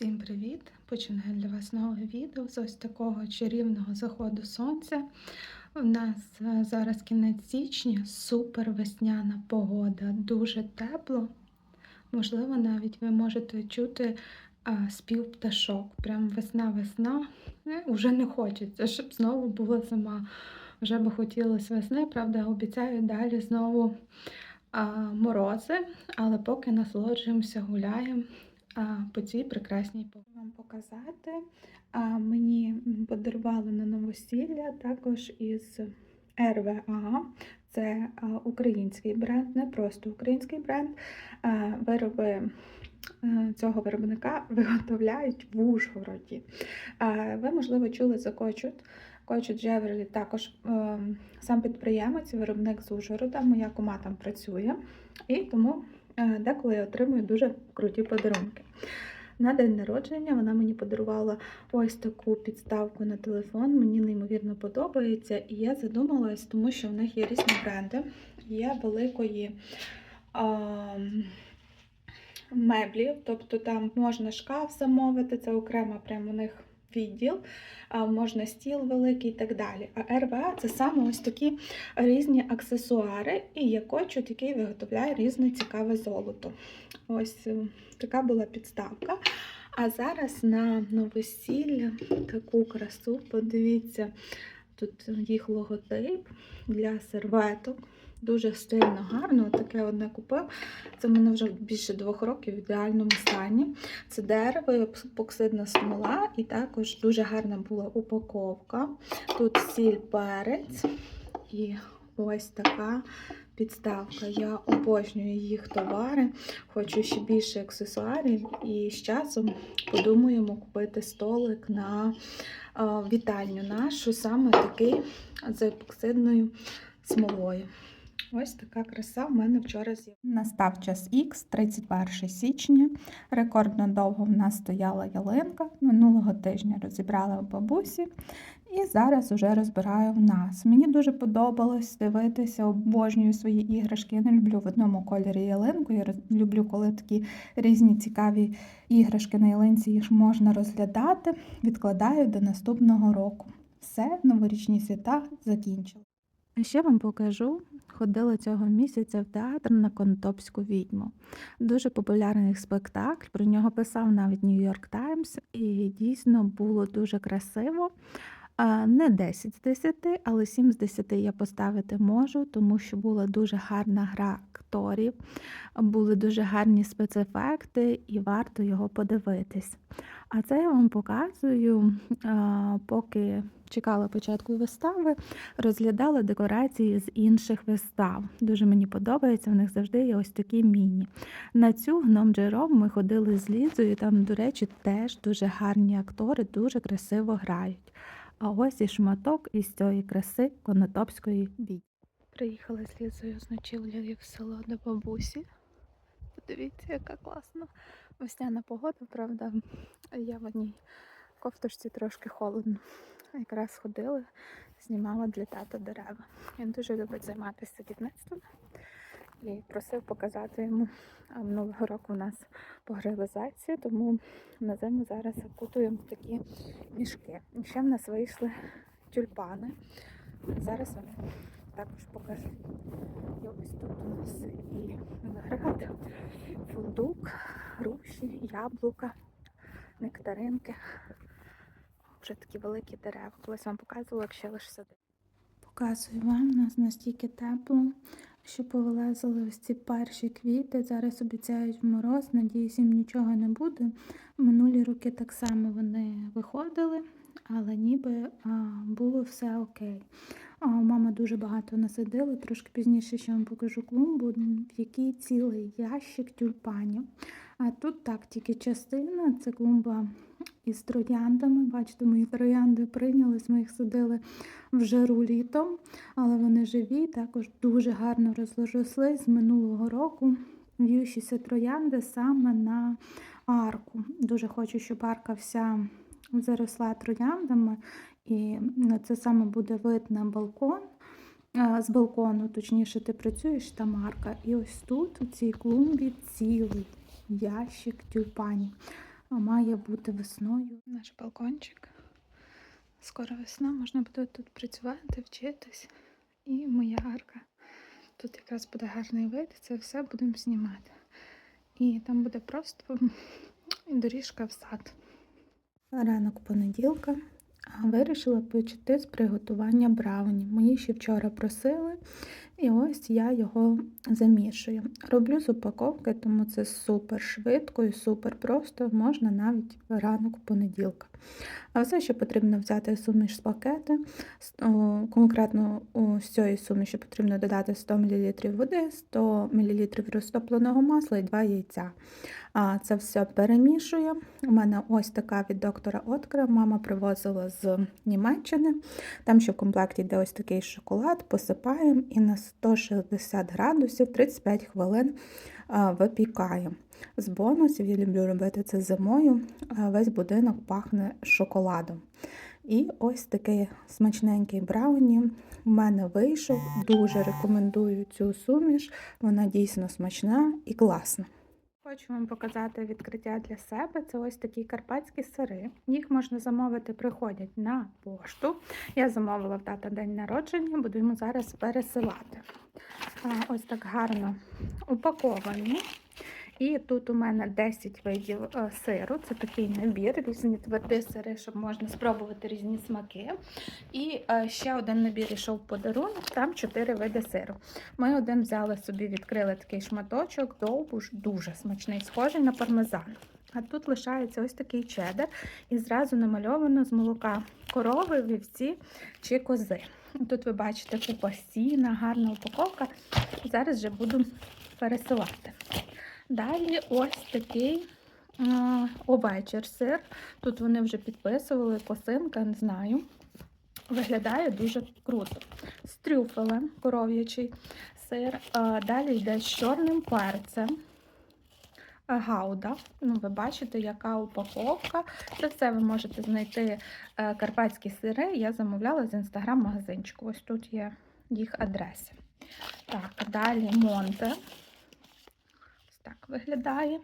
Всім привіт! Починаю для вас нове відео з ось такого чарівного заходу сонця. У нас е, зараз кінець січня, супер весняна погода, дуже тепло. Можливо, навіть ви можете чути а, спів пташок. Прям весна-весна. Е, Уже не хочеться, щоб знову була зима. Вже би хотілося весни, правда, обіцяю далі знову а, морози, але поки насолоджуємося, гуляємо по цій прекрасній погоді. Вам показати. Мені подарували на новосілля також із РВА. Це український бренд, не просто український бренд. Вироби цього виробника виготовляють в Ужгороді. Ви, можливо, чули за Кочут. Кочут Джеверлі також сам підприємець, виробник з Ужгорода. Моя кума там працює, і тому деколи я отримую дуже круті подарунки. На день народження вона мені подарувала ось таку підставку на телефон. Мені неймовірно подобається. І я задумалась, тому що в них є різні бренди. Є великої а, меблів, тобто там можна шкаф замовити, це окремо прямо у них відділ, можна стіл великий і так далі. А РВА це саме ось такі різні аксесуари, і є який виготовляє різне цікаве золото. Ось е, така була підставка. А зараз на новосілля таку красу, подивіться, тут їх логотип для серветок. Дуже стильно, гарно. Таке одне купив. Це в мене вже більше двох років в ідеальному стані. Це дерево, епоксидна смола, і також дуже гарна була упаковка. Тут сіль перець і ось така підставка. Я обожнюю їх товари, хочу ще більше аксесуарів, і з часом подумаємо купити столик на вітальню нашу, саме такий з епоксидною смолою. Ось така краса в мене вчора з'явилася. Настав час Х, 31 січня. Рекордно довго в нас стояла ялинка. Минулого тижня розібрала в бабусі і зараз уже розбираю в нас. Мені дуже подобалось дивитися, обожнюю свої іграшки. Я не люблю в одному кольорі ялинку. Я роз- люблю, коли такі різні цікаві іграшки на ялинці їх можна розглядати. Відкладаю до наступного року. Все, новорічні свята закінчили. А ще вам покажу. Ходила цього місяця в театр на Контопську відьму. Дуже популярний спектакль. Про нього писав навіть Нью-Йорк Таймс, і дійсно було дуже красиво. Не 10 з 10, але 7 з 10 я поставити можу, тому що була дуже гарна гра акторів, були дуже гарні спецефекти, і варто його подивитись. А це я вам показую, поки чекала початку вистави, розглядала декорації з інших вистав. Дуже мені подобається, в них завжди є ось такі міні. На цю гном Джером ми ходили з Лізою, там, до речі, теж дуже гарні актори, дуже красиво грають. А ось і шматок із цієї краси Конотопської бій. Приїхала з з ночівлею в село до бабусі. Подивіться, яка класна весняна погода, правда. Я в одній кофточці трошки холодно. Якраз ходили, знімала для тата дерева. Він дуже любить займатися садівництвом і просив показати йому. А минулого року у нас погрили зайці, тому на зиму зараз окутуємо такі мішки. І ще в нас вийшли тюльпани. Зараз вам також покажу. І ось тут у нас і виноград, фундук, груші, яблука, нектаринки. Вже такі великі дерева. Колись вам показувала, як ще лише сади. Показую вам, у нас настільки тепло, що повилазили ось ці перші квіти. Зараз обіцяють мороз, надіюсь, їм нічого не буде. Минулі роки так само вони виходили, але ніби а, було все окей. А, мама дуже багато насадила, трошки пізніше ще вам покажу клумбу, в якій цілий ящик тюльпанів. А тут так, тільки частина, це клумба із трояндами. Бачите, мої троянди прийнялись, ми їх садили в жару літом, але вони живі, також дуже гарно розросли з минулого року. В'ющіся троянди саме на арку. Дуже хочу, щоб арка вся заросла трояндами, і це саме буде вид на балкон. З балкону, точніше, ти працюєш там арка. І ось тут, у цій клумбі, цілий ящик тюльпанів. а має бути весною. Наш балкончик. Скоро весна, можна буде тут працювати, вчитись. І моя арка. Тут якраз буде гарний вид, це все будемо знімати. І там буде просто доріжка в сад. Ранок понеділка. Вирішила почати з приготування брауні. Мої ще вчора просили, і ось я його замішую. Роблю з упаковки, тому це супер швидко і супер просто, можна навіть ранок понеділка. А все, що потрібно взяти суміш з пакети, конкретно з цієї суміші потрібно додати 100 мл води, 100 мл розтопленого масла і 2 яйця. Це все перемішую. У мене ось така від доктора Откра. Мама привозила з Німеччини. Там ще в комплекті йде ось такий шоколад, посипаємо і на 160 градусів 35 хвилин випікаємо. З бонусів я люблю робити це зимою. Весь будинок пахне шоколадом. І ось такий смачненький брауні у мене вийшов. Дуже рекомендую цю суміш. Вона дійсно смачна і класна. Хочу вам показати відкриття для себе. Це ось такі карпатські сири. Їх можна замовити, приходять на пошту. Я замовила в тата день народження, буду йому зараз пересилати. Ось так гарно упаковані. І тут у мене 10 видів е, сиру. Це такий набір, різні тверді сири, щоб можна спробувати різні смаки. І е, ще один набір ішов в подарунок, там 4 види сиру. Ми один взяли собі, відкрили такий шматочок, довбуш, дуже смачний, схожий на пармезан. А тут лишається ось такий чеддер, і зразу намальовано з молока корови, вівці чи кози. Тут ви бачите купа сіна, гарна упаковка. Зараз вже буду пересилати. Далі ось такий овечір сир. Тут вони вже підписували, косинка, не знаю. Виглядає дуже круто. З трюфелем коров'ячий сир. Далі йде з чорним перцем. Гауда. Ну, ви бачите, яка упаковка. Це все ви можете знайти е, карпатські сири. Я замовляла з інстаграм-магазинчику. Ось тут є їх адреси. Так, далі Монте. Так виглядає.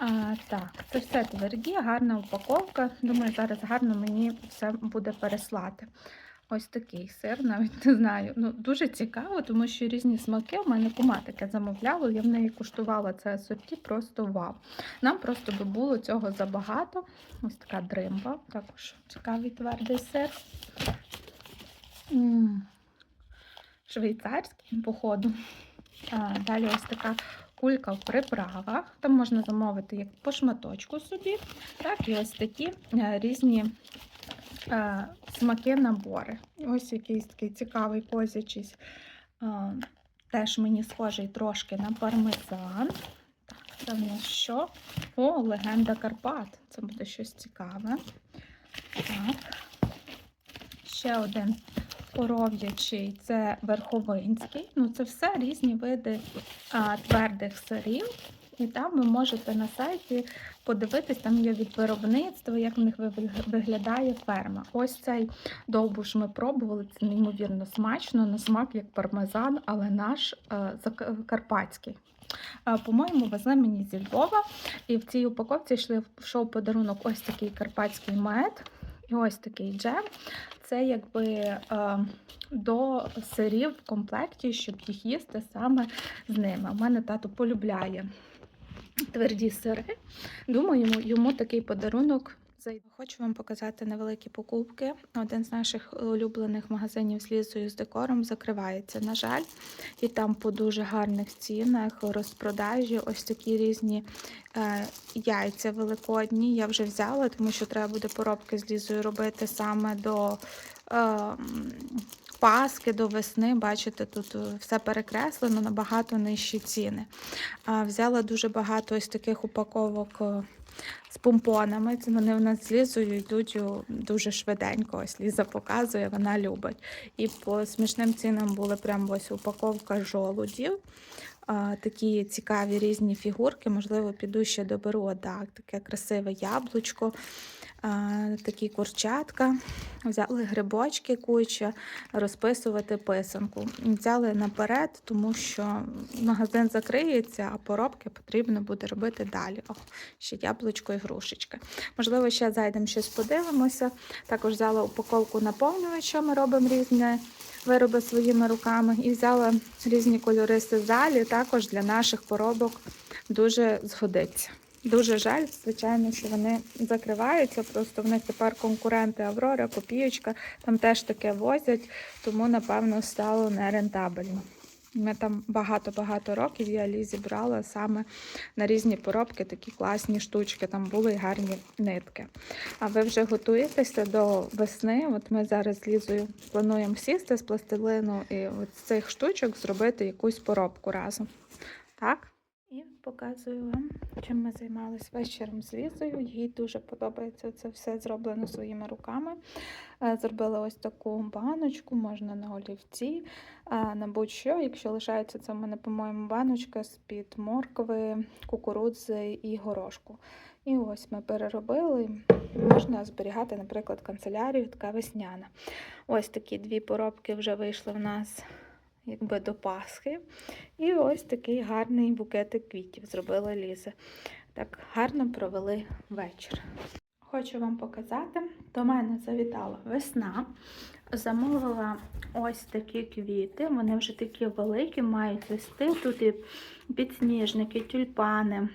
А, так, це все тверді, гарна упаковка. Думаю, зараз гарно мені все буде переслати. Ось такий сир, навіть не знаю. Ну, дуже цікаво, тому що різні смаки. У мене кума таке замовляла, я в неї куштувала це асорті, просто вау. Нам просто би було цього забагато. Ось така дримба, також цікавий твердий сир. Швейцарський, походу. А, далі ось така кулька в приправах. Там можна замовити як по шматочку собі, так і ось такі е, різні е, смаки набори. Ось якийсь такий цікавий козячий. е, Теж мені схожий трошки на пармезан. Так, це в нас що? О, легенда Карпат. Це буде щось цікаве. Так. Ще один коров'ячий це верховинський. Ну, це все різні види а, твердих сирів. І там ви можете на сайті подивитись, там є від виробництва, як в них виглядає ферма. Ось цей довбуш ми пробували, це неймовірно смачно, на смак як пармезан, але наш е, карпатський. По-моєму, везли мені зі Львова, і в цій упаковці йшов подарунок ось такий карпатський мед і ось такий джем. Це якби е, до сирів в комплекті, щоб їх їсти саме з ними. У мене тато полюбляє тверді сири. Думаю, йому, йому такий подарунок. Зайде. Хочу вам показати невеликі покупки. Один з наших улюблених магазинів з лісою з декором закривається, на жаль, і там по дуже гарних цінах розпродажі ось такі різні е, яйця великодні. Я вже взяла, тому що треба буде поробки з лізою робити саме до. Е, Паски до весни, бачите, тут е, все перекреслено, набагато нижчі ціни. Взяла дуже багато ось таких упаковок е, з помпонами. Це вони в нас Лізою йдуть дуже швиденько. Ось Ліза показує, вона любить. І по смішним цінам була прям ось упаковка жолудів. такі цікаві різні фігурки. Можливо, піду ще доберу Так, таке красиве яблучко, такі курчатка. Взяли грибочки куча, розписувати писанку. Взяли наперед, тому що магазин закриється, а поробки потрібно буде робити далі. О, ще яблучко і грушечки. Можливо, ще зайдемо щось подивимося. Також взяла упаковку наповнювача, ми робимо різні вироби своїми руками. І взяла різні кольори сизалі, також для наших поробок дуже згодиться. Дуже жаль, звичайно, що вони закриваються. Просто в них тепер конкуренти Аврора, Копієчка, там теж таке возять, тому, напевно, стало нерентабельно. Ми там багато-багато років я Лізі брала саме на різні поробки такі класні штучки, там були гарні нитки. А ви вже готуєтеся до весни. От ми зараз з Лізою плануємо сісти з пластилину і з цих штучок зробити якусь поробку разом. Так? І показую вам, чим ми займалися вечором з Лізою. Їй дуже подобається це все зроблено своїми руками. Е, Зробила ось таку баночку, можна на олівці, на будь-що. Якщо лишається це в мене, по-моєму, баночка з-під моркви, кукурудзи і горошку. І ось ми переробили. Можна зберігати, наприклад, канцелярію, така весняна. Ось такі дві поробки вже вийшли в нас якби до Пасхи. І ось такий гарний букетик квітів зробила Ліза. Так гарно провели вечір. Хочу вам показати, до мене завітала весна. Замовила ось такі квіти. Вони вже такі великі, мають цвісти. Тут і підсніжники, тюльпани,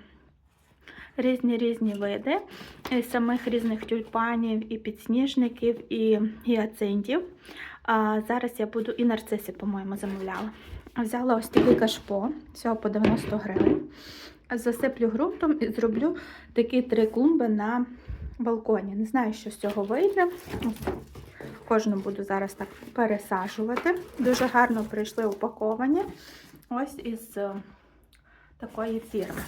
різні різні види і самих різних тюльпанів, і підсніжників, і гіацинтів. А зараз я буду і нарциси, по-моєму, замовляла. Взяла ось такий кашпо, всього по 90 гривень. Засиплю ґрунтом і зроблю такі три клумби на балконі. Не знаю, що з цього вийде. Кожну буду зараз так пересаджувати. Дуже гарно прийшли упаковані. Ось із е, такої фірми.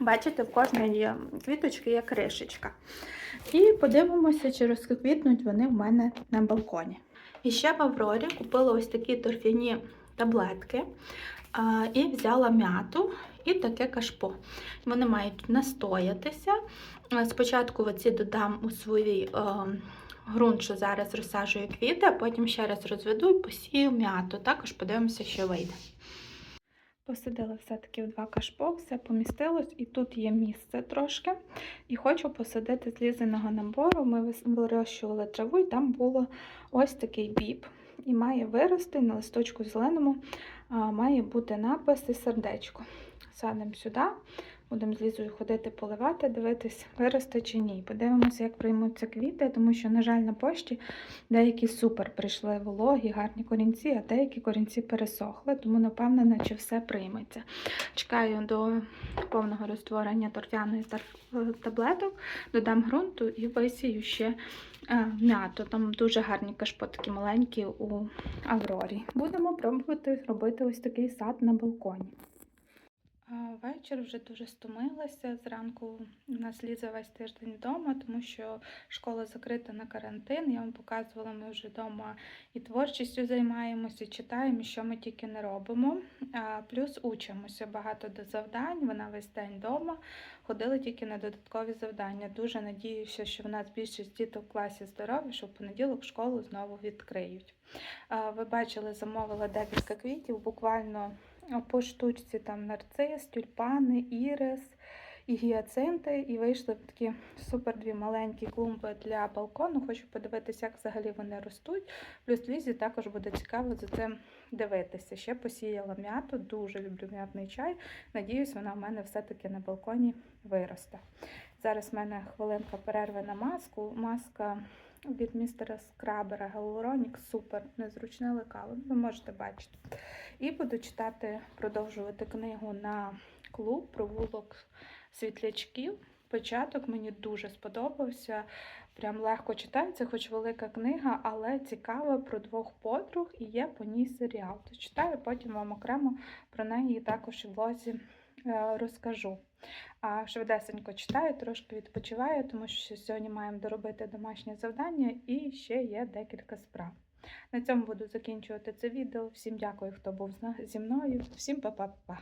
Бачите, в кожної квіточки є кришечка. І подивимося, чи розквітнуть вони в мене на балконі. І ще в Аврорі купила ось такі торфяні таблетки і взяла м'яту і таке кашпо. Вони мають настоятися. Спочатку оці додам у свій е, ґрунт, що зараз розсаджую квіти, а потім ще раз розведу і посію м'яту. Також подивимося, що вийде. Посадила все-таки в два кашпо, все помістилось, і тут є місце трошки. І хочу посадити з лізиного набору. Ми вирощували траву, і там було ось такий біб. І має вирости на листочку зеленому, має бути напис і сердечко. Садимо сюди, будемо з ходити поливати, дивитись, виросте чи ні. Подивимося, як приймуться квіти, тому що, на жаль, на пошті деякі супер прийшли вологі, гарні корінці, а деякі корінці пересохли, тому напевно, наче все прийметься. Чекаю до повного розтворення торфяної таблеток, додам ґрунту і висію ще е, м'яту. Там дуже гарні кашпо, такі маленькі у Аврорі. Будемо пробувати робити ось такий сад на балконі. Вечір вже дуже стомилася. Зранку у нас Ліза весь тиждень вдома, тому що школа закрита на карантин. Я вам показувала, ми вже вдома і творчістю займаємося, і читаємо, що ми тільки не робимо. Плюс учимося багато до завдань. Вона весь день вдома. Ходили тільки на додаткові завдання. Дуже надіюся, що в нас більшість діток в класі здорові, що в понеділок школу знову відкриють. Ви бачили, замовила декілька квітів, буквально по штучці там нарцис, тюльпани, ірис і гіацинти. І вийшли такі супер дві маленькі клумби для балкону. Хочу подивитися, як взагалі вони ростуть. Плюс Лізі також буде цікаво за цим дивитися. Ще посіяла м'яту, дуже люблю м'ятний чай. Надіюсь, вона в мене все-таки на балконі виросте. Зараз в мене хвилинка перерви на маску. Маска від містера Скрабера Гелуронік супер незручне лекало. Ви можете бачити. І буду читати, продовжувати книгу на клуб провулок світлячків. Початок мені дуже сподобався. Прям легко читається, хоч велика книга, але цікава про двох подруг і є по ній серіал. То читаю, потім вам окремо про неї також в блозі е, розкажу. Швидесенько читаю, трошки відпочиваю, тому що сьогодні маємо доробити домашнє завдання і ще є декілька справ. На цьому буду закінчувати це відео. Всім дякую, хто був зі мною. Всім па-па-па.